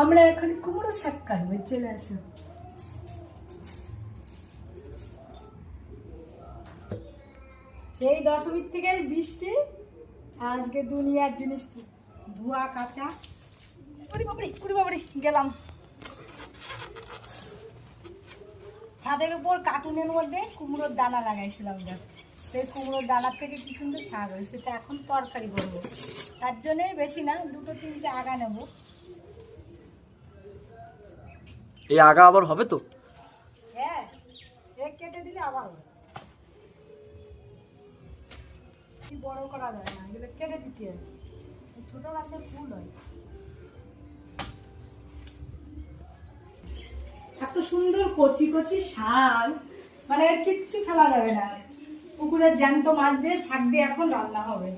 আমরা এখন কুমড়ো শাক কাটবো, চলে আসো। সেই দশমীর থেকে বৃষ্টি, আজকে দুনিয়ার জিনিস ধোয়া, কাঁচা। কুড়ি বাবড়ি বাবড়ি গেলাম। ছাদের উপর কার্টুনের মধ্যে কুমড়োর দানা লাগাইছিলাম, দেখ। সেই কুমড়োর দানার থেকে কি সুন্দর শাক হয়েছে, তা এখন তরকারি করব। তার জন্যে বেশি না, দুটো, তিনটে আগা নেব। এই আগা আবার হবে তো? হ্যাঁ ফুল হয়। এত সুন্দর কচি কচি শাক মানে কিচ্ছু ফেলা যাবে না। পুকুরের জ্যান্ত মাছ দিয়ে শাক দিয়ে এখন রান্না হবে।